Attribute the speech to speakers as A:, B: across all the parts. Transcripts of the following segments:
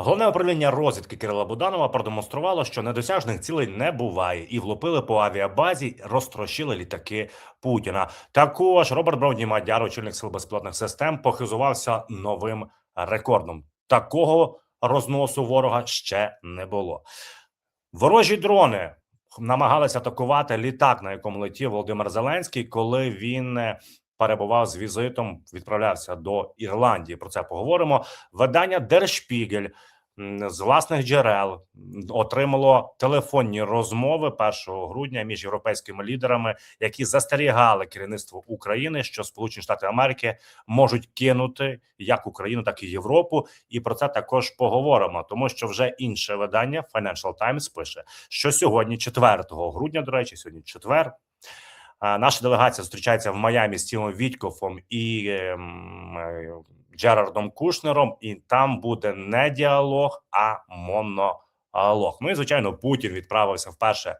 A: Головне управління розвідки Кирила Буданова продемонструвало, що недосяжних цілей не буває, і влупили по авіабазі, розтрощили літаки Путіна. Також Роберт Броуні Мадяр, очільник сил безпілотних систем, похизувався новим рекордом. Такого розносу ворога ще не було. Ворожі дрони намагалися атакувати літак, на якому летів Володимир Зеленський, коли він е, перебував з візитом, відправлявся до Ірландії. Про це поговоримо. Видання Дершпігель м, з власних джерел отримало телефонні розмови 1 грудня між європейськими лідерами, які застерігали керівництво України, що Сполучені Штати Америки можуть кинути як Україну, так і Європу. І про це також поговоримо, тому що вже інше видання Financial Times пише, що сьогодні, 4 грудня, до речі, сьогодні четвер. Наша делегація зустрічається в Майамі з Тімом Вітькофом і ем, е, Джерардом Кушнером, і там буде не діалог, а монолог. Ну і звичайно, Путін відправився вперше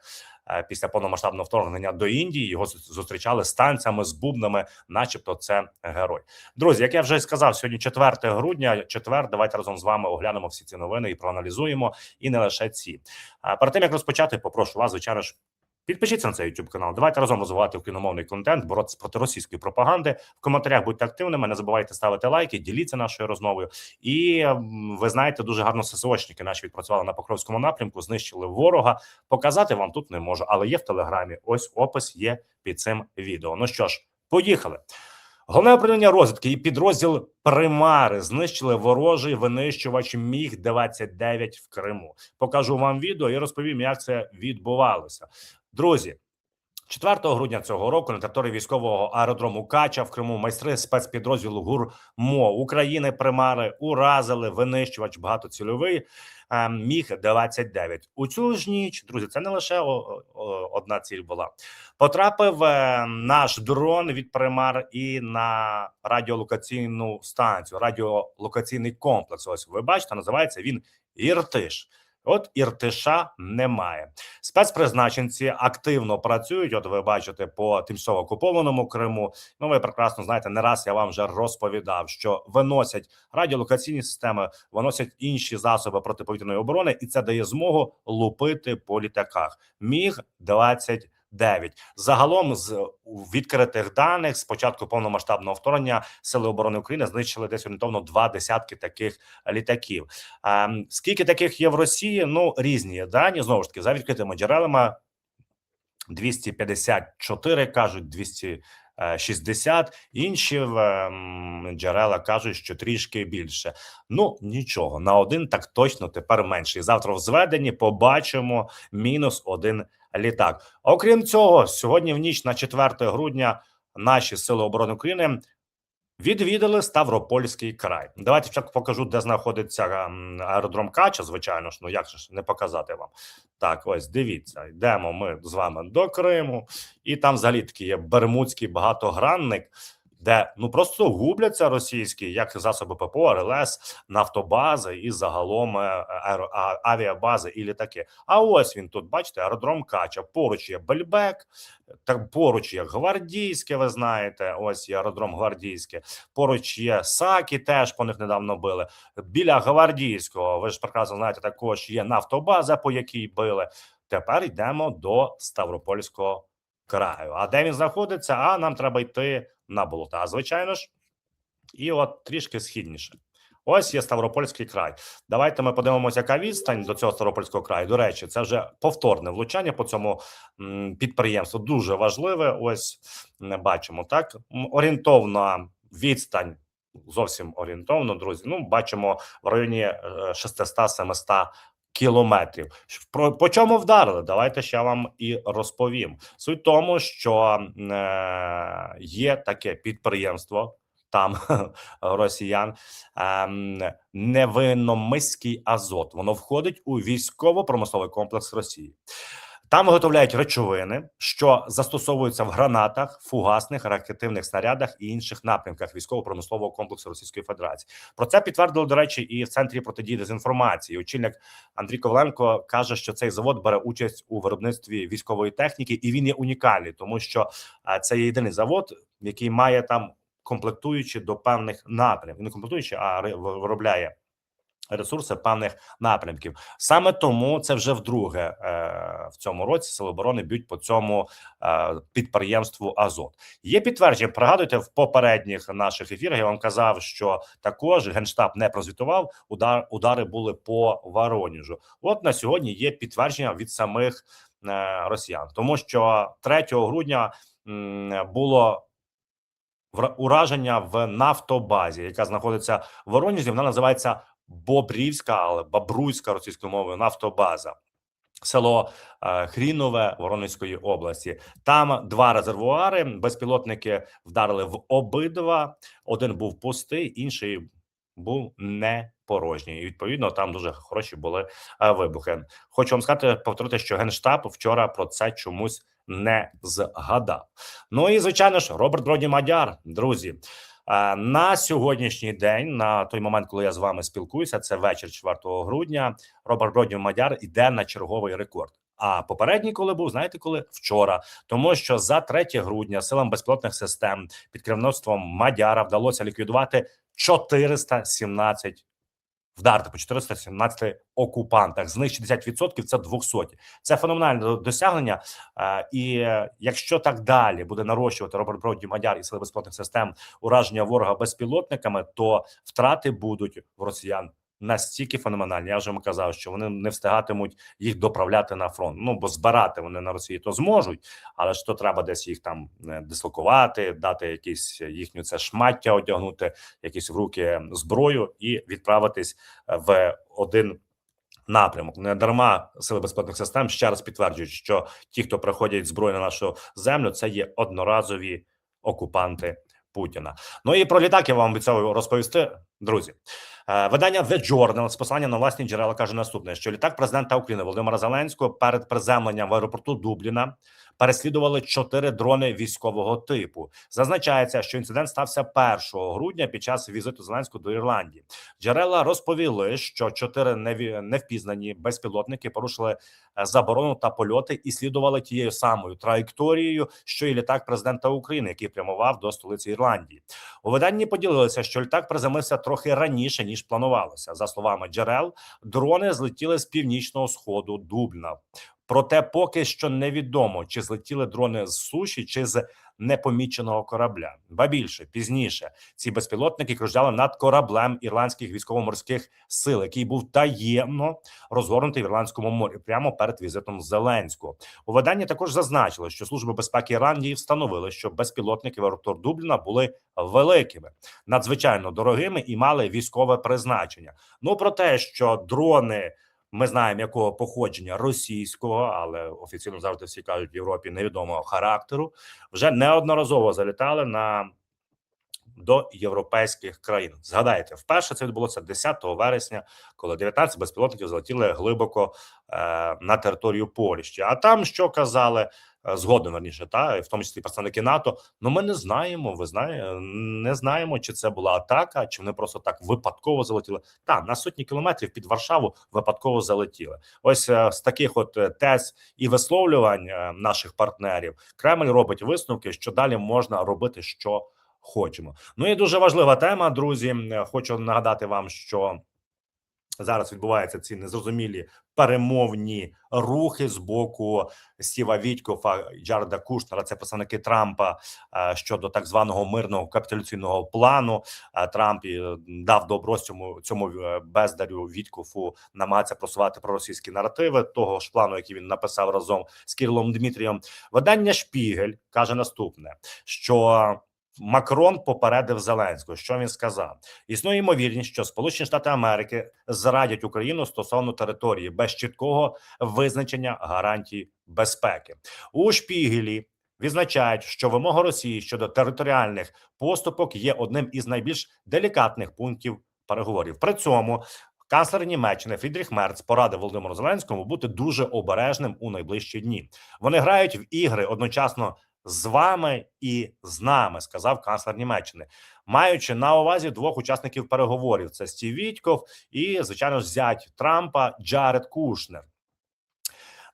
A: е, після повномасштабного вторгнення до Індії. Його зустрічали з танцями, з бубнами, начебто, це герой. Друзі, як я вже сказав, сьогодні 4 грудня, четвер. Давайте разом з вами оглянемо всі ці новини і проаналізуємо, і не лише ці. Перед тим як розпочати, попрошу вас, звичайно ж. Підпишіться на цей YouTube канал. Давайте разом розвивати україномовний контент, боротися проти російської пропаганди. В коментарях будьте активними. Не забувайте ставити лайки, діліться нашою розмовою. І ви знаєте, дуже гарно ССОшники наші відпрацювали на Покровському напрямку, знищили ворога. Показати вам тут не можу, але є в телеграмі. Ось опис є під цим відео. Ну що ж, поїхали. Головне управління розвідки і підрозділ Примари знищили ворожий винищувач Міг 29 в Криму. Покажу вам відео і розповім, як це відбувалося. Друзі, 4 грудня цього року на території військового аеродрому Кача в Криму майстри спецпідрозділу ГУРМО України Примари уразили винищувач багатоцільовий е, Міг 29 У цю ж ніч, друзі, це не лише одна ціль була. Потрапив е, наш дрон від Примар і на радіолокаційну станцію, радіолокаційний комплекс. Ось ви бачите, називається він Іртиш. От Іртиша немає. Спецпризначенці активно працюють. От ви бачите по тимчасово окупованому Криму. Ну ви прекрасно знаєте, не раз я вам вже розповідав, що виносять радіолокаційні системи, виносять інші засоби протиповітряної оборони, і це дає змогу лупити по літаках. Міг 29 загалом з відкритих даних з початку повномасштабного вторгнення сили оборони України знищили десь орієнтовно два десятки таких літаків. Ем, скільки таких є в Росії? Ну різні дані знову ж таки за відкритими джерелами. 254 кажуть, 260. Інші ем, джерела кажуть, що трішки більше. Ну нічого, на один так точно тепер менше. І завтра в зведенні побачимо мінус один літак. Окрім цього, сьогодні в ніч на 4 грудня наші сили оборони України відвідали Ставропольський край. Давайте спочатку покажу, де знаходиться аеродром Кача. Звичайно ж, ну як же ж не показати вам. Так, ось дивіться, йдемо ми з вами до Криму, і там взагалі такий є бермудський багатогранник, де ну просто губляться російські як засоби ППО, РЛС, нафтобази і загалом е, аеро, авіабази і літаки. А ось він тут, бачите, аеродром Кача. Поруч є Бельбек, так поруч є Гвардійське. Ви знаєте, ось є аеродром Гвардійське. Поруч є Сакі, теж по них недавно били. Біля Гвардійського, ви ж прекрасно знаєте, також є нафтобаза, по якій били. Тепер йдемо до Ставропольського краю. А де він знаходиться? А нам треба йти на болота, звичайно ж, і от трішки східніше. Ось є Ставропольський край. Давайте ми подивимося, яка відстань до цього Ставропольського краю. До речі, це вже повторне влучання по цьому підприємству. Дуже важливе. Ось бачимо так. Орієнтовна відстань. Зовсім орієнтовно, друзі. Ну, бачимо в районі е, 600-700 кілометрів. Про по чому вдарили? Давайте ще вам і розповім. Суть тому, що е, є таке підприємство там росіян, невинномиський азот. Воно входить у військово-промисловий комплекс Росії. Там виготовляють речовини, що застосовуються в гранатах, фугасних, ракетивних снарядах і інших напрямках військово-промислового комплексу Російської Федерації. Про це підтвердили, до речі, і в центрі протидії дезінформації. Очільник Андрій Коваленко каже, що цей завод бере участь у виробництві військової техніки, і він є унікальний, тому що це є єдиний завод, який має там комплектуючі до певних напрямків. Не комплектуючі, а виробляє ресурси певних напрямків. Саме тому це вже вдруге е, в цьому році сили оборони б'ють по цьому е, підприємству Азот. Є підтвердження. Пригадуйте, в попередніх наших ефірах я вам казав, що також генштаб не прозвітував. Удар удари були по Вороніжу. От на сьогодні є підтвердження від самих е, росіян, тому що 3 грудня було ураження в нафтобазі, яка знаходиться в Воронежі. Вона називається Бобрівська, але Бабруйська російською мовою нафтобаза. Село е, Хрінове Воронезької області. Там два резервуари. Безпілотники вдарили в обидва. Один був пустий, інший був не порожній. І відповідно там дуже хороші були е, вибухи. Хочу вам сказати, повторити, що генштаб вчора про це чомусь не згадав. Ну і звичайно ж, Роберт Броді Мадяр, друзі. На сьогоднішній день, на той момент, коли я з вами спілкуюся, це вечір 4 грудня. Роберт Броднів Мадяр іде на черговий рекорд. А попередній, коли був, знаєте, коли вчора, тому що за 3 грудня силам безпілотних систем під керівництвом Мадяра вдалося ліквідувати 417 вдарити по 417 окупантах. З них 60% – це 200. Це феноменальне досягнення. Е, І е, якщо так далі буде нарощувати Роберт Мадяр і сили безпілотних систем ураження ворога безпілотниками, то втрати будуть в росіян. Настільки феноменальні, я вже вам казав, що вони не встигатимуть їх доправляти на фронт. Ну бо збирати вони на Росії то зможуть, але ж то треба десь їх там е, дислокувати, дати якісь їхню це шмаття, одягнути якісь в руки зброю і відправитись е, в один напрямок. Не дарма сили безпілотних систем ще раз підтверджують, що ті, хто приходять зброю на нашу землю, це є одноразові окупанти Путіна. Ну і про літак я вам обіцяв розповісти, друзі. Е, Видання The Journal з посилання на власні джерела каже наступне: що літак президента України Володимира Зеленського перед приземленням в аеропорту Дубліна переслідували чотири дрони військового типу. Зазначається, що інцидент стався 1 грудня під час візиту Зеленського до Ірландії. Джерела розповіли, що чотири невпізнані безпілотники порушили е, заборону та польоти і слідували тією самою траєкторією, що і літак президента України, який прямував до столиці Ірландії. У виданні поділилися, що літак приземлився трохи раніше ніж планувалося. За словами джерел, дрони злетіли з північного сходу Дубльна. Проте поки що невідомо, чи злетіли дрони з суші, чи з непоміченого корабля. Ба більше пізніше ці безпілотники кружляли над кораблем ірландських військово-морських сил, який був таємно розгорнутий в ірландському морі прямо перед візитом Зеленського. У виданні також зазначили, що служби безпеки Ірландії встановили, що безпілотники в аеропорт Дубліна були великими, надзвичайно дорогими і мали військове призначення. Ну про те, що дрони. Ми знаємо, якого походження російського, але офіційно завжди всі кажуть в Європі невідомого характеру. Вже неодноразово залітали на до європейських країн. Згадайте, вперше це відбулося 10 вересня, коли 19 безпілотників залетіли глибоко е, на територію Польщі. А там що казали е, згодом верніше, та в тому числі представники НАТО. Ну ми не знаємо. Ви знаєте, не знаємо, чи це була атака, чи вони просто так випадково залетіли. Та на сотні кілометрів під Варшаву випадково залетіли. Ось е, з таких от е, тез і висловлювань наших партнерів Кремль робить висновки, що далі можна робити що хочемо. Ну і дуже важлива тема, друзі. Хочу нагадати вам, що зараз відбуваються ці незрозумілі перемовні рухи з боку Стіва Вітькофа Джареда Кушнера. Це представники Трампа е, щодо так званого мирного капітуляційного плану. Е, Трамп дав добро цьому цьому е, бездарю Вітькофу намагатися просувати проросійські наративи того ж плану, який він написав разом з Кирилом Дмитрієм. Видання Шпігель каже наступне: що Макрон попередив Зеленського. Що він сказав? Існує ймовірність, що Сполучені Штати Америки зрадять Україну стосовно території без чіткого визначення гарантій безпеки у Шпігелі. Відзначають, що вимога Росії щодо територіальних поступок є одним із найбільш делікатних пунктів переговорів. При цьому канцлер Німеччини Фрідріх Мерц порадив Володимиру Зеленському бути дуже обережним у найближчі дні. Вони грають в ігри одночасно з вами і з нами, сказав канцлер Німеччини, маючи на увазі двох учасників переговорів: це Стів Вітьков і, звичайно зять Трампа Джаред Кушнер.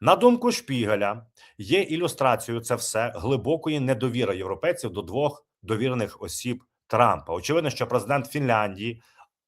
A: На думку Шпігеля, є ілюстрацією це все глибокої недовіри європейців до двох довірених осіб Трампа. Очевидно, що президент Фінляндії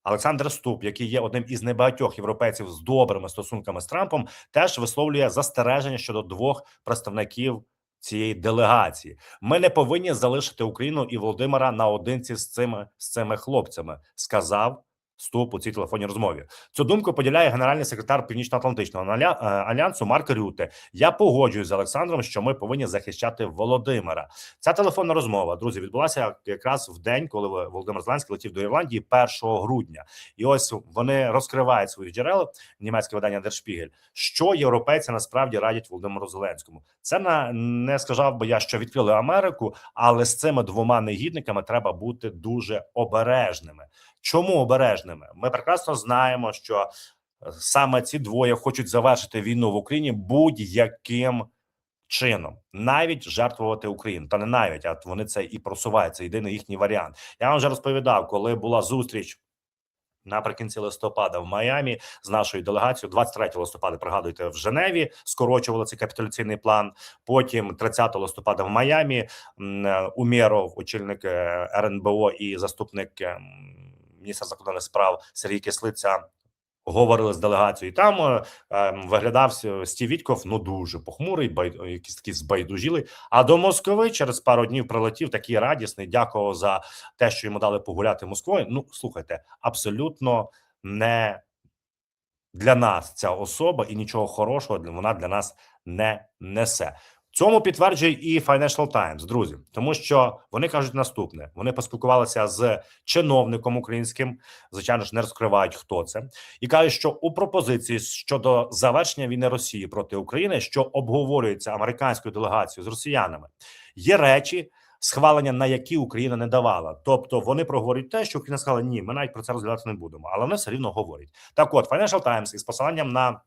A: Олександр Ступ, який є одним із небагатьох європейців з добрими стосунками з Трампом, теж висловлює застереження щодо двох представників цієї делегації. Ми не повинні залишити Україну і Володимира наодинці з цими з цими хлопцями, сказав Ступ у цій телефонній розмові. Цю думку поділяє генеральний секретар Північно-Атлантичного е, альянсу Марк Рюте. Я погоджуюсь з Олександром, що ми повинні захищати Володимира. Ця телефонна розмова, друзі, відбулася якраз в день, коли Володимир Зеленський летів до Ірландії 1 грудня. І ось вони розкривають свої джерела. Німецьке видання Держпігель, що європейці насправді радять Володимиру Зеленському. Це на не сказав би я, що відкрили Америку, але з цими двома негідниками треба бути дуже обережними. Чому обережними? Ми прекрасно знаємо, що е, саме ці двоє хочуть завершити війну в Україні будь-яким чином, навіть жертвувати Україну, та не навіть, а вони це і просувають. Це єдиний їхній варіант. Я вам вже розповідав, коли була зустріч. Наприкінці листопада в Майамі з нашою делегацією, 23 листопада, пригадуйте, в Женеві скорочували цей капітуляційний план. Потім 30 листопада в Майамі е, Умєров, очільник е, РНБО і заступник ем, міністра закордонних справ Сергій Кислиця говорили з делегацією. І Там е, ем, виглядав Стів Вітьков, ну дуже похмурий, бай, якийсь такий збайдужілий. А до Москви через пару днів прилетів такий радісний. Дякував за те, що йому дали погуляти Москвою. Ну слухайте, абсолютно не для нас ця особа і нічого хорошого вона для нас не несе. Цьому підтверджує і Financial Times, друзі, тому що вони кажуть наступне: вони поспілкувалися з чиновником українським, звичайно ж, не розкривають хто це, і кажуть, що у пропозиції щодо завершення війни Росії проти України, що обговорюється американською делегацією з росіянами, є речі. Схвалення на які Україна не давала, тобто вони проговорюють те, що Україна сказала, ні, ми навіть про це розглядати не будемо, але вони все рівно говорять. Так, от Financial Times із посиланням на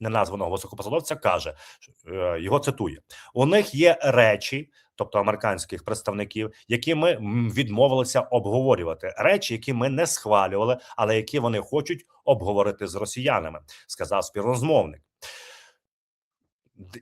A: неназваного високопосадовця каже, е, його цитує: у них є речі, тобто американських представників, які ми відмовилися обговорювати. Речі, які ми не схвалювали, але які вони хочуть обговорити з росіянами, сказав співрозмовник.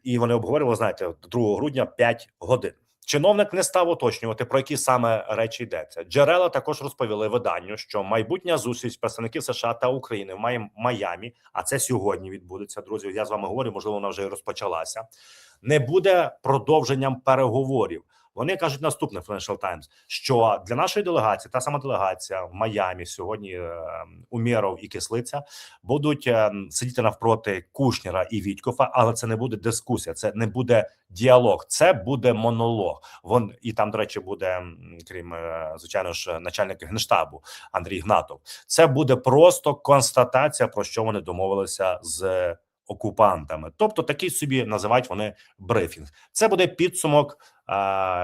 A: І вони обговорювали, знаєте, 2 грудня 5 годин. Чиновник не став уточнювати про які саме речі йдеться. Джерела також розповіли виданню, що майбутня зустріч представників США та України в Май- Майамі, а це сьогодні відбудеться. Друзі, я з вами говорю, можливо, вона вже і розпочалася. Не буде продовженням переговорів. Вони кажуть наступне Financial Times, що для нашої делегації, та сама делегація в Майамі сьогодні е, Умєров і Кислиця будуть е, сидіти навпроти Кушніра і Вітькофа, але це не буде дискусія, це не буде діалог, це буде монолог. Вон і там, до речі, буде крім е, звичайно ж начальник генштабу Андрій Гнатов. Це буде просто констатація, про що вони домовилися з окупантами. Тобто такий собі називають вони брифінг. Це буде підсумок,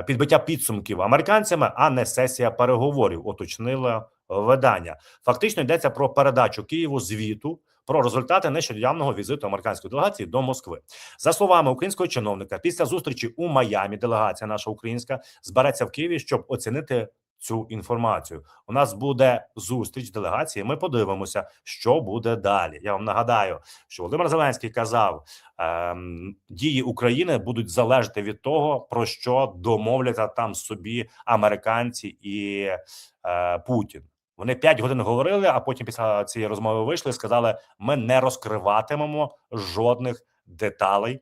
A: підбиття підсумків американцями, а не сесія переговорів. Уточнило видання. Фактично йдеться про передачу Києву звіту про результати нещодавнього візиту американської делегації до Москви. За словами українського чиновника, після зустрічі у Майамі делегація наша українська збереться в Києві, щоб оцінити цю інформацію. У нас буде зустріч делегації. Ми подивимося, що буде далі. Я вам нагадаю, що Володимир Зеленський казав, ем, дії України будуть залежати від того, про що домовляться там собі американці і е, Путін. Вони п'ять годин говорили, а потім після цієї розмови вийшли і сказали: ми не розкриватимемо жодних деталей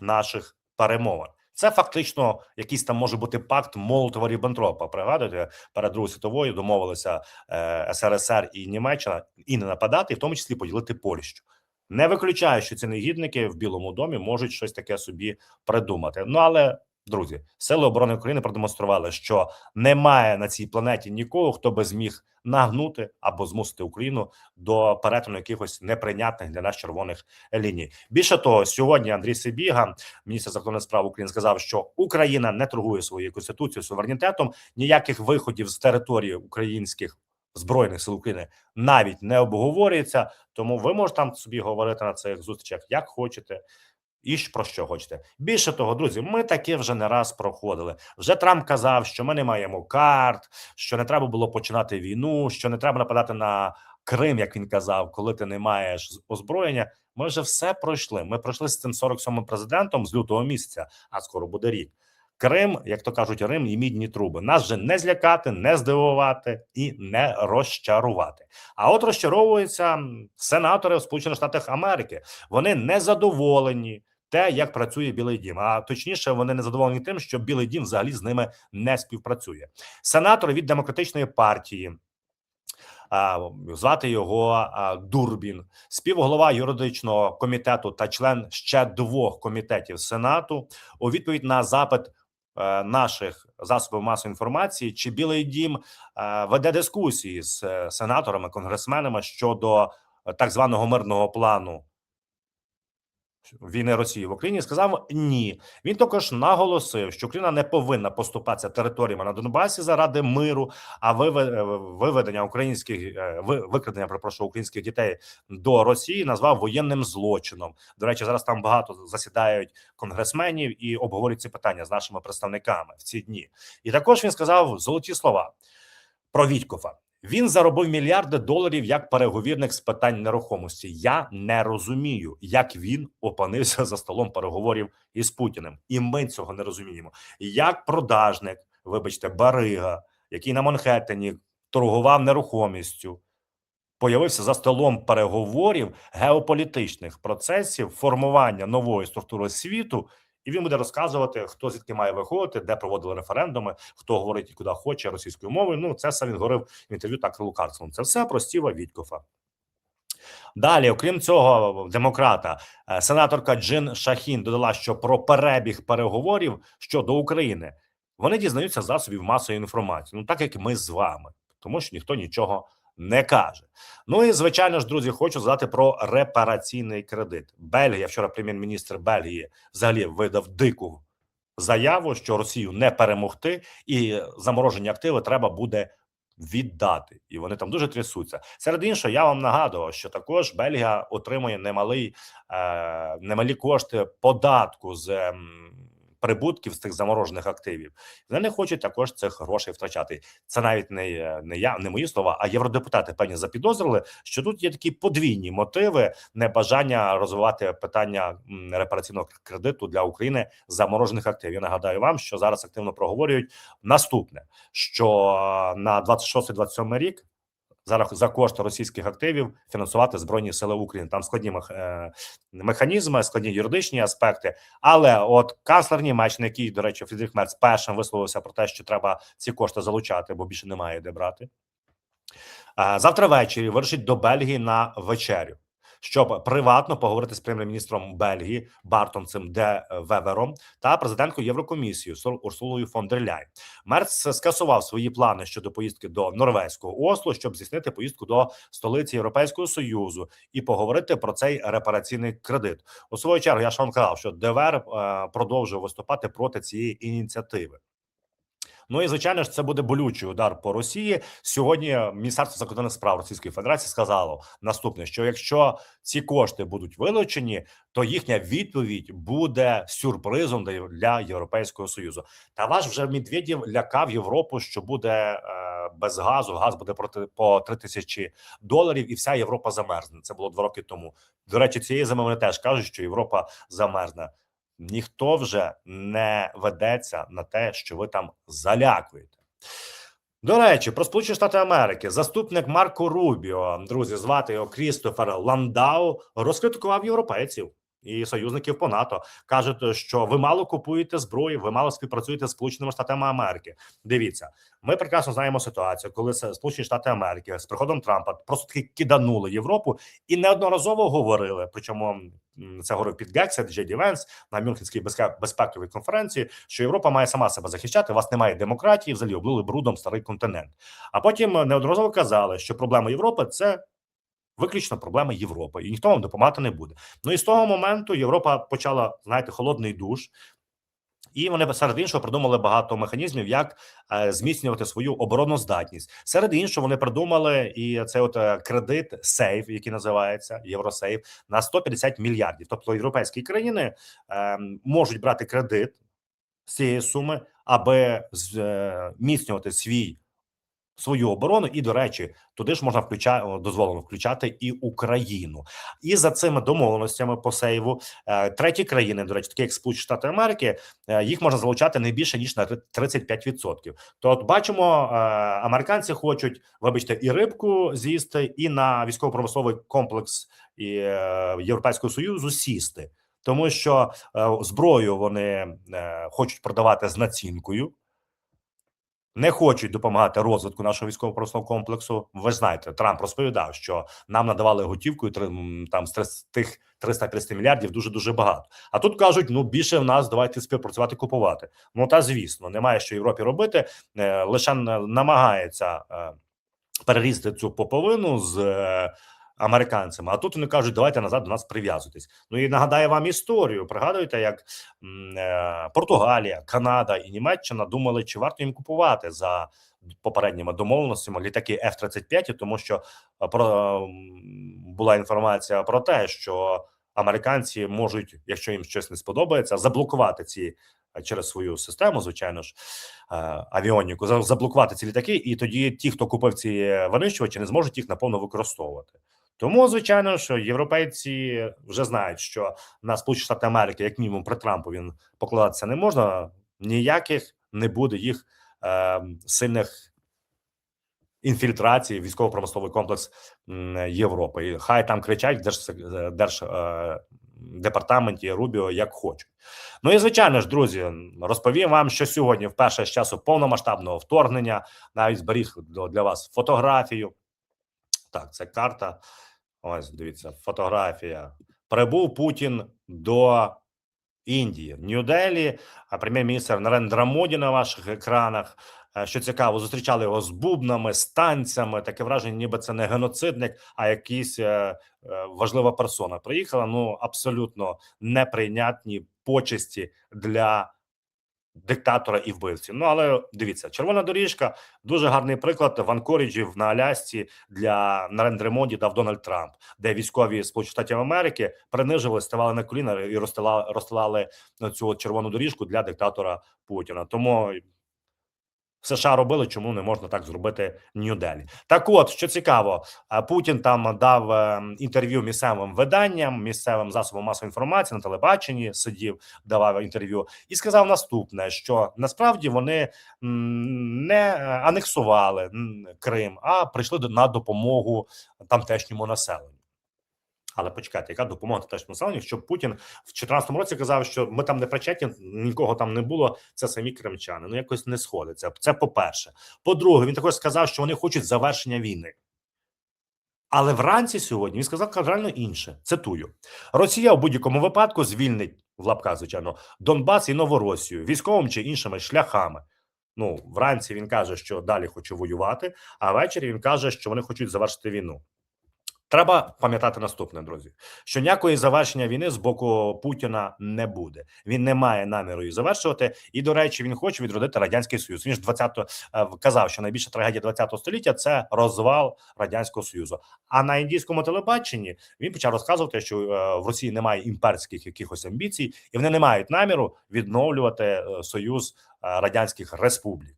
A: наших перемовин. Це фактично якийсь там може бути пакт Молотова Ріббентропа. Пригадуєте, перед Другою світовою домовилися е, СРСР і Німеччина і не нападати, і в тому числі поділити Польщу. Не виключаю, що ці негідники в Білому домі можуть щось таке собі придумати. Ну але друзі, сили оборони України продемонстрували, що немає на цій планеті нікого, хто би зміг нагнути або змусити Україну до перетину якихось неприйнятних для нас червоних ліній. Більше того, сьогодні Андрій Сибіга, міністр закордонних справ України, сказав, що Україна не торгує своєю конституцією суверенітетом. Ніяких виходів з території українських збройних сил України навіть не обговорюється. Тому ви можете там собі говорити на цих зустрічах як хочете. І про що хочете більше того, друзі. Ми таке вже не раз проходили. Вже Трамп казав, що ми не маємо карт, що не треба було починати війну, що не треба нападати на Крим, як він казав, коли ти не маєш озброєння. Ми вже все пройшли. Ми пройшли з цим 47-м президентом з лютого місяця, а скоро буде рік. Крим, як то кажуть, Рим і мідні труби. Нас же не злякати, не здивувати і не розчарувати. А от розчаровуються сенатори в Сполучених Штатах Америки. Вони не задоволені те, як працює Білий Дім. А точніше, вони не задоволені тим, що Білий Дім взагалі з ними не співпрацює. Сенатор від демократичної партії. Звати його Дурбін, співголова юридичного комітету та член ще двох комітетів Сенату. У відповідь на запит наших засобів масової інформації, чи Білий Дім е, веде дискусії з е, сенаторами, конгресменами щодо е, так званого мирного плану війни Росії в Україні, сказав ні. Він також наголосив, що Україна не повинна поступатися територіями на Донбасі заради миру, а е, виведення українських е, викрадення, перепрошую, українських дітей до Росії назвав воєнним злочином. До речі, зараз там багато засідають конгресменів і обговорюють ці питання з нашими представниками в ці дні. І також він сказав золоті слова про Вітькофа. Він заробив мільярди доларів як переговірник з питань нерухомості. Я не розумію, як він опинився за столом переговорів із Путіним, і ми цього не розуміємо. Як продажник, вибачте, барига, який на Манхеттені торгував нерухомістю, появився за столом переговорів геополітичних процесів формування нової структури світу. І він буде розказувати, хто звідки має виходити, де проводили референдуми, хто говорить і куди хоче російською мовою. Ну це все він говорив в інтерв'ю Такеру Карлсону. Це все про Стіва Вітькофа. Далі, окрім цього, демократа, е, сенаторка Джин Шахін додала, що про перебіг переговорів щодо України вони дізнаються засобів масової інформації. Ну так як ми з вами, тому що ніхто нічого не каже. Ну і звичайно ж, друзі, хочу задати про репараційний кредит. Бельгія, вчора прем'єр-міністр Бельгії взагалі видав дику заяву, що Росію не перемогти, і заморожені активи треба буде віддати, і вони там дуже трясуться. Серед іншого, я вам нагадував, що також Бельгія отримує немалий е, немалі кошти податку з. ем, Прибутків з цих заморожених активів вони не хочуть також цих грошей втрачати. Це навіть не, не я, не мої слова, а євродепутати певні запідозрили, що тут є такі подвійні мотиви небажання розвивати питання репараційного кредиту для України заморожених активів. Я нагадаю вам, що зараз активно проговорюють наступне: що на 26-27 рік. Зараз за кошти російських активів фінансувати збройні сили України. Там складні е, механізми, складні юридичні аспекти. Але от канцлер Німеччини, який, до речі, Фрідріх Мерц першим висловився про те, що треба ці кошти залучати, бо більше немає де брати. Е, Завтра ввечері вирушить до Бельгії на вечерю, щоб приватно поговорити з прем'єр-міністром Бельгії Бартом де Вевером та президенткою Єврокомісії Урсулою фон дер Ляйн. Мерц скасував свої плани щодо поїздки до норвезького Осло, щоб здійснити поїздку до столиці Європейського союзу і поговорити про цей репараційний кредит. У свою чергу я ж вам казав, що ДВР е, продовжує виступати проти цієї ініціативи. Ну і звичайно ж, це буде болючий удар по Росії. Сьогодні Міністерство закордонних справ Російської Федерації сказало наступне: що якщо ці кошти будуть вилучені, то їхня відповідь буде сюрпризом для- Європейського союзу. Та ваш вже Медведєв лякав Європу, що буде е, без газу. Газ буде проти по 3 тисячі доларів, і вся Європа замерзне. Це було два роки тому. До речі, цієї зими вони теж кажуть, що Європа замерзне. Ніхто вже не ведеться на те, що ви там залякуєте. До речі, про Сполучені Штати Америки заступник Марко Рубіо, друзі, звати його Крістофер Ландау, розкритикував європейців і союзників по НАТО. кажуть, що ви мало купуєте зброю, ви мало співпрацюєте з Сполученими Штатами Америки. Дивіться, ми прекрасно знаємо ситуацію, коли Сполучені Штати Америки з приходом Трампа просто таки киданули Європу і неодноразово говорили. Причому це говорив під Гексет, Джей Ді Венс на Мюнхенській безпековій конференції, що Європа має сама себе захищати. У вас немає демократії, взагалі облили брудом старий континент. А потім е, неодноразово казали, що проблема Європи це. Виключно проблема Європи, і ніхто вам допомагати не буде. Ну і з того моменту Європа почала знаєте холодний душ, і вони серед іншого придумали багато механізмів, як е, зміцнювати свою обороноздатність. Серед іншого, вони придумали і це от е, кредит сейф, який називається Євросейф, на 150 мільярдів. Тобто європейські країни е, можуть брати кредит з цієї суми, аби зміцнювати свій свою оборону, і до речі, туди ж можна включати дозволено включати і Україну. І за цими домовленостями по сейву е, треті країни, до речі, такі як Сполучені Штати Америки, е, їх можна залучати не більше ніж на 35%. То от бачимо, е, американці хочуть, вибачте, і рибку з'їсти, і на військово-промисловий комплекс Європейського союзу сісти, тому що зброю вони хочуть продавати з націнкою. Не хочуть допомагати розвитку нашого військово-промислового комплексу. Ви ж знаєте, Трамп розповідав, що нам надавали готівкою там з тих 330 мільярдів дуже дуже багато. А тут кажуть: ну більше в нас давайте співпрацювати, купувати. Ну та звісно, немає що Європі робити. Е, лише намагається е, перерізати цю поповину з е, американцями. А тут вони кажуть, давайте назад до нас прив'язуйтесь. Ну і нагадаю вам історію. Пригадуєте, як е, Португалія, Канада і Німеччина думали, чи варто їм купувати за попередніми домовленостями літаки F-35, тому що е, про була інформація про те, що американці можуть, якщо їм щось не сподобається, заблокувати ці е, через свою систему, звичайно ж, е, авіоніку, заблокувати ці літаки, і тоді ті, хто купив ці е, винищувачі, не зможуть їх наповно використовувати. Тому, звичайно, що європейці вже знають, що на Сполучені Штати Америки, як мінімум, при Трампу він покладатися не можна. Ніяких не буде їх е, сильних інфільтрацій військово-промисловий комплекс Європи. І хай там кричать в держ, держ е, департаменті Рубіо як хочуть. Ну і звичайно ж, друзі, розповім вам, що сьогодні, вперше з часу повномасштабного вторгнення, навіть зберіг для вас фотографію. Так, це карта. Ось дивіться, фотографія. Прибув Путін до Індії в Нью-Делі, а прем'єр-міністр Нарендра Моді на ваших екранах. Е, Що цікаво, зустрічали його з бубнами, з танцями. Таке враження, ніби це не геноцидник, а якийсь е, е, важлива персона. Приїхала. Ну абсолютно неприйнятні почесті для диктатора і вбивці. Ну але дивіться, червона доріжка дуже гарний приклад в Анкоріджі в- на Алясці для на рендремонді дав Дональд Трамп, де військові Сполучених Штатів Америки принижили, ставали на коліна і розстилали, розстилали цю червону доріжку для диктатора Путіна. Тому США робили, чому не можна так зробити Нью-Делі. Так, от що цікаво, Путін там дав е, інтерв'ю місцевим виданням, місцевим засобам масової інформації на телебаченні сидів, давав інтерв'ю і сказав наступне: що насправді вони не е, анексували Крим, а прийшли на допомогу тамтешньому населенню. Але почекайте, яка допомога тамтешньому населенню? Якщо Путін в 2014 році казав, що ми там не причетні, нікого там не було. Це самі кримчани. Ну якось не сходиться. Це по-перше. По-друге, він також сказав, що вони хочуть завершення війни. Але вранці сьогодні він сказав кардинально інше. Цитую: Росія у будь-якому випадку звільнить в лапках, звичайно, Донбас і Новоросію військовим чи іншими шляхами. Ну, вранці він каже, що далі хоче воювати, а ввечері він каже, що вони хочуть завершити війну. Треба пам'ятати наступне, друзі: що ніякої завершення війни з боку Путіна не буде. Він не має наміру її завершувати. І до речі, він хоче відродити радянський союз. Він ж 20 е, казав, що найбільша трагедія 20 століття це розвал радянського союзу. А на індійському телебаченні він почав розказувати, що е, в Росії немає імперських якихось амбіцій, і вони не мають наміру відновлювати е, союз радянських республік.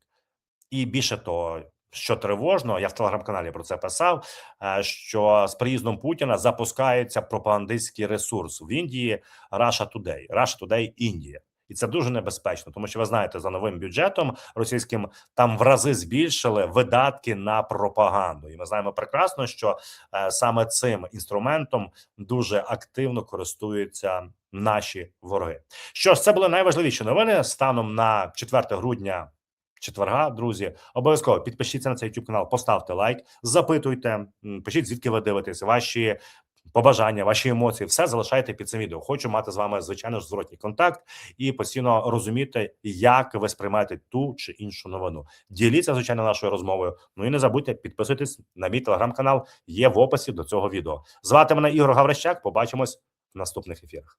A: І більше того, що тривожно, я в телеграм-каналі про це писав. е, Що з приїздом Путіна запускається пропагандистський ресурс в Індії Russia Today, Russia Today Індія. І це дуже небезпечно, тому що ви знаєте, за новим бюджетом російським там в рази збільшили видатки на пропаганду. І ми знаємо прекрасно, що е, саме цим інструментом дуже активно користуються наші вороги. Що ж, це були найважливіші новини станом на 4 грудня четверга. Друзі, обов'язково підпишіться на цей YouTube канал, поставте лайк, запитуйте, пишіть звідки ви дивитесь, ваші побажання, ваші емоції, все залишайте під цим відео. Хочу мати з вами звичайно ж зворотній контакт і постійно розуміти, як ви сприймаєте ту чи іншу новину. Діліться звичайно нашою розмовою. Ну і не забудьте підписуйтесь на мій телеграм-канал. Є в описі до цього відео. Звати мене Ігор Гаврищак. Побачимось в наступних ефірах.